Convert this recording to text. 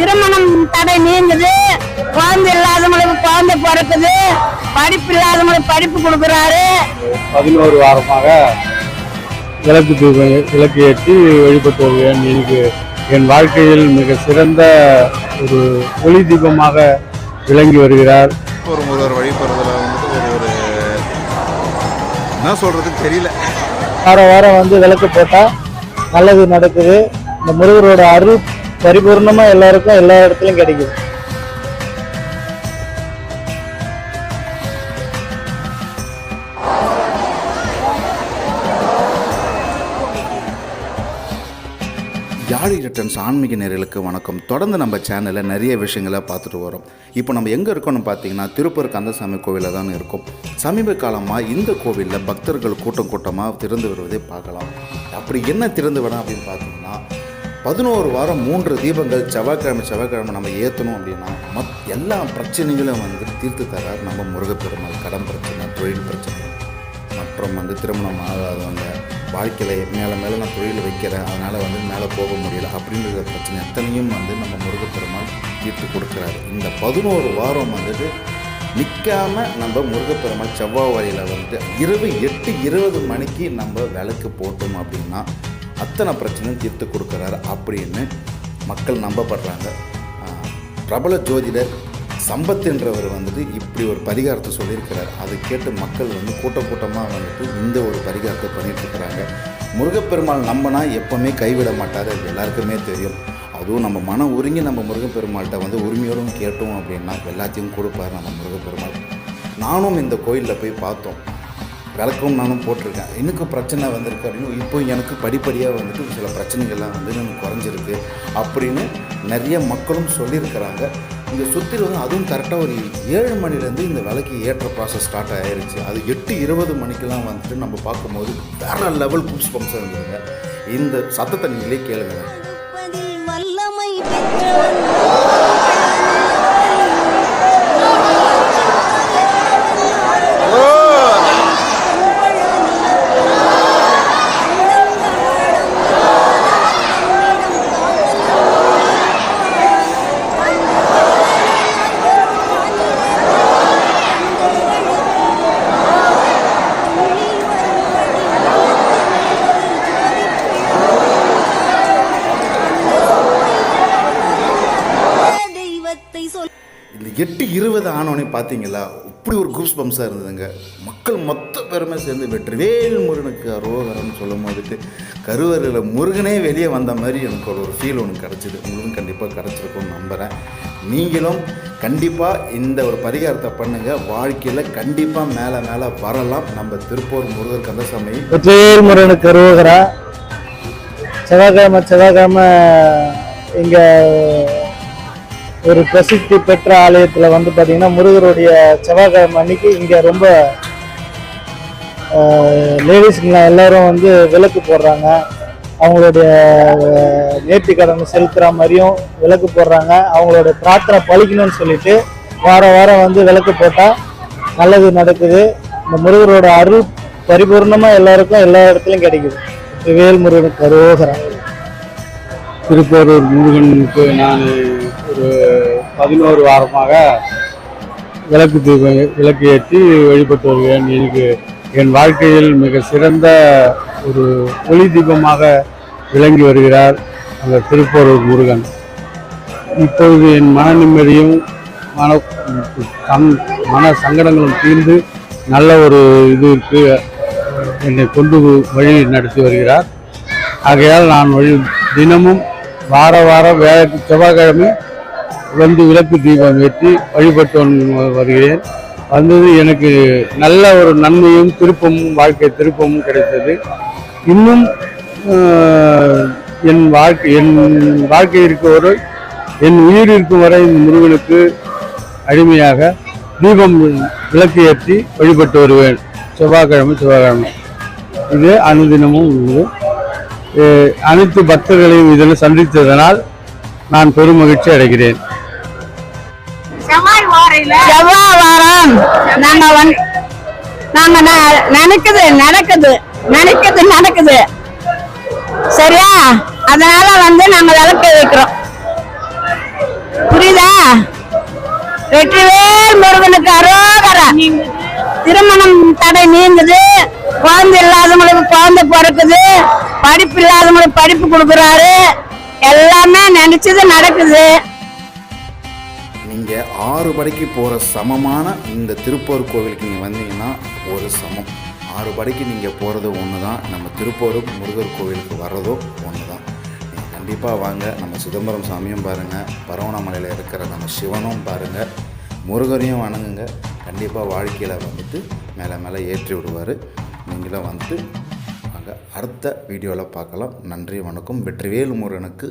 திருமணம் தடை நீங்குது. குழந்தை இல்லாதவங்களுக்கு குழந்தை பிறக்குது. படிப்பு இல்லாதவங்களுக்கு படிப்பு கொடுக்குறாரு. பதினோரு வாரமாக விளக்கு தீபம் விளக்கு ஏற்றி வழிபட்டு வருகிறேன். எனக்கு என் வாழ்க்கையில் மிக சிறந்த ஒரு ஒளி தீபமாக விளங்கி வருகிறார். ஒரு முருகர் வழிபடுறதுல வந்துட்டு ஒரு ஒரு என்ன சொல்றதுன்னு தெரியல. வார வாரம் வந்து விளக்கு போட்டால் நல்லது நடக்குது. இந்த முருகரோட அருள் பரிபூர்ணமாக எல்லாருக்கும் எல்லா இடத்துலையும் கிடைக்குது. யாழி ரிட்டர்ன்ஸ் ஆன்மீக நேர்களுக்கு வணக்கம். தொடர்ந்து நம்ம சேனலில் நிறைய விஷயங்களை பார்த்துட்டு வரோம். இப்போ நம்ம எங்கே இருக்கோம்னு பார்த்தீங்கன்னா திருப்பூர் கந்தசாமி கோவிலில் தான் இருக்கோம். சமீப காலமாக இந்த கோவிலில் பக்தர்கள் கூட்டம் கூட்டமாக திறந்து வருவதை பார்க்கலாம். அப்படி என்ன திறந்து வரும் அப்படின்னு பார்த்தீங்கன்னா பதினோரு வாரம் மூன்று தீபங்கள் செவ்வாய்க்கிழமை செவ்வாய்க்கிழமை நம்ம ஏற்றணும் அப்படின்னா மத் எல்லா பிரச்சனைகளும் வந்து தீர்த்து தரார் நம்ம முருகப்பெருமாள். கடன் பிரச்சனை தொழில் பிரச்சனை. மற்றும் வந்து திருமணம் ஆகாதவங்க வாழ்க்கையில் மேலே மேலே நான் தொழில் வைக்கிறேன் அதனால் வந்து மேலே போக முடியல அப்படின்ற பிரச்சனை எத்தனையும் வந்து நம்ம முருகப்பெருமாள் தீர்த்து கொடுக்குறாரு. இந்த பதினோரு வாரம் வந்துட்டு நிற்காம நம்ம முருகப்பெருமாள் செவ்வாய் வரையில் வந்துட்டு இரவு எட்டு இருபது மணிக்கு நம்ம விளக்கு போட்டோம் அப்படின்னா அத்தனை பிரச்சனையும் தீர்த்து கொடுக்குறாரு அப்படின்னு மக்கள் நம்பப்படுறாங்க. பிரபல ஜோதிடர் சம்பத்துன்றவர் வந்துட்டு இப்படி ஒரு பரிகாரத்தை சொல்லியிருக்கிறார். அதை கேட்டு மக்கள் வந்து கூட்டம் கூட்டமாக வந்துட்டு இந்த ஒரு பரிகாரத்தை பண்ணிட்டு இருக்கிறாங்க முருகப்பெருமாள் நம்பினா எப்பவுமே கைவிட மாட்டார். அது எல்லாருக்குமே தெரியும். அதுவும் நம்ம மன உருங்கி நம்ம முருகப்பெருமாள்கிட்ட வந்து உரிமையோடும் கேட்டோம் அப்படின்னா எல்லாத்தையும் கொடுப்பார் நம்ம முருகப்பெருமாள். நானும் இந்த கோயிலில் போய் பார்த்தோம். விளக்கும் நானும் போட்டிருக்கேன். எனக்கு பிரச்சனை வந்திருக்கு அப்படின்னு இப்போ எனக்கு படிப்படியாக வந்துட்டு சில பிரச்சனைகள்லாம் வந்து எனக்கு குறைஞ்சிருக்கு அப்படின்னு நிறைய மக்களும் சொல்லியிருக்கிறாங்க. இந்த சுற்றி வந்து அதுவும் கரெக்டாக ஒரு ஏழு மணிலேருந்து இந்த விலைக்கு ஏற்ற ப்ராசஸ் ஸ்டார்ட் ஆகிருச்சு அது எட்டு இருபது மணிக்கெல்லாம் வந்துட்டு நம்ம பார்க்கும்போது வேறு லெவல் குப்ஸ் பம்ப்ஸாக இருந்ததுங்க. இந்த சத்தத்தை நீங்களே கேளுங்க எட்டு இருபது ஆனோடனே பார்த்தீங்களா? இப்படி ஒரு குரூப்ஸ் பம்சாக இருந்ததுங்க. மக்கள் மொத்த பேருமே சேர்ந்து வெற்றிவேல் முருகனுக்கு அரோகரம்னு சொல்லும் போதுட்டு கருவறையில் முருகனே வெளியே வந்த மாதிரி எனக்கு ஒரு ஃபீல் ஒன்று கிடச்சிது. உங்களுக்கும் கண்டிப்பாக கிடச்சிருக்கும்னு நம்புகிறேன் நீங்களும் கண்டிப்பாக இந்த ஒரு பரிகாரத்தை பண்ணுங்கள் வாழ்க்கையில் கண்டிப்பாக மேலே மேலே வரலாம். நம்ம திருப்பூர் முருகர் கந்தசாமி வெற்றிவேல் முருகனுக்கு அரோகரா. செவ்வாய்க்கிழமை செவ்வாய்க்கிழமை இங்கே ஒரு பிரசித்தி பெற்ற ஆலயத்தில் வந்து பார்த்திங்கன்னா முருகருடைய செவ்வாய்க்கிழமை அன்னைக்கு இங்கே ரொம்ப லேடிஸுங்களாம் எல்லோரும் வந்து விளக்கு போடுறாங்க. அவங்களுடைய நேர்த்தி கடன் செலுத்துகிற மாதிரியும் விளக்கு போடுறாங்க. அவங்களோட பிரார்த்தனை பழிக்கணும்னு சொல்லிட்டு வார வாரம் வந்து விளக்கு போட்டால் நல்லது நடக்குது. இந்த முருகரோட அருள் பரிபூர்ணமாக எல்லாருக்கும் எல்லா இடத்துலையும் கிடைக்குது. வேல் முருகனுக்கு அரோகரம் திருப்பேரூர் முருகனுக்கு நான் ஒரு பதினோரு வாரமாக விளக்கு தீபம் விளக்கு ஏற்றி வழிபட்டு வருகிறேன். எனக்கு என் வாழ்க்கையில் மிக சிறந்த ஒரு ஒளி தீபமாக விளங்கி வருகிறார் அந்த திருப்போரூர் முருகன். இப்பொழுது என் மன நிம்மதியும் மன சங் மன சங்கடங்களும் தீர்ந்து நல்ல ஒரு இதுக்கு என்னை கொண்டு வழி நடத்தி வருகிறார். ஆகையால் நான் வழி தினமும் வார வாரம் வே செவ்வாய்க்கிழமை வந்து விளக்கு தீபம் ஏற்றி வழிபட்டு வருகிறேன். வந்தது எனக்கு நல்ல ஒரு நன்மையும் திருப்பமும் வாழ்க்கை திருப்பமும் கிடைத்தது. இன்னும் என் வாழ்க்கை என் வாழ்க்கை இருக்கும் வரை என் உயிர் இருக்கும் வரை இந்த முருகனுக்கு அடிமையாக தீபம் விளக்கு ஏற்றி வழிபட்டு வருவேன். செவ்வாய்க்கிழமை செவ்வாய்க்கிழமை. இது அனுதினமும் உள்ளது. அனைத்து பக்தர்களையும் இதில் சந்தித்ததனால் நான் பெரும் மகிழ்ச்சி அடைகிறேன். செவ்வாய் வாரம். நாங்க வந்து நாங்க ந- நினைக்குது நடக்குது நினைக்குது நடக்குது. சரியா? அதனால வந்து நாங்க விளக்கு வைக்கிறோம். வெற்றிவேல் முருகனுக்கு அரோகரா. திருமணம் தடை நீங்குது. குழந்தை இல்லாதவங்களுக்கு குழந்தை பிறக்குது படிப்பு இல்லாதவங்களுக்கு படிப்பு கொடுக்குறாரு. எல்லாமே நினைச்சது நடக்குது. நீங்கள் ஆறு படிக்கு போகிற சமமான இந்த திருப்பூர் கோவிலுக்கு நீங்கள் வந்தீங்கன்னா ஒரு சமம். ஆறு படிக்கு நீங்கள் போகிறது ஒன்று தான் நம்ம திருப்பூரும் முருகர் கோவிலுக்கு வர்றதும் ஒன்று தான் நீங்கள் கண்டிப்பாக வாங்க நம்ம சிதம்பரம் சாமியும் பாருங்கள் பரவணமலையில் இருக்கிற நம்ம சிவனும் பாருங்கள் முருகரையும் வணங்குங்க. கண்டிப்பாக வாழ்க்கையில் வந்துட்டு மேலே மேலே ஏற்றி விடுவார். நீங்களும் வந்து வாங்க அடுத்த வீடியோவில் பார்க்கலாம். நன்றி வணக்கம். வெற்றிவேல் முருகனுக்கு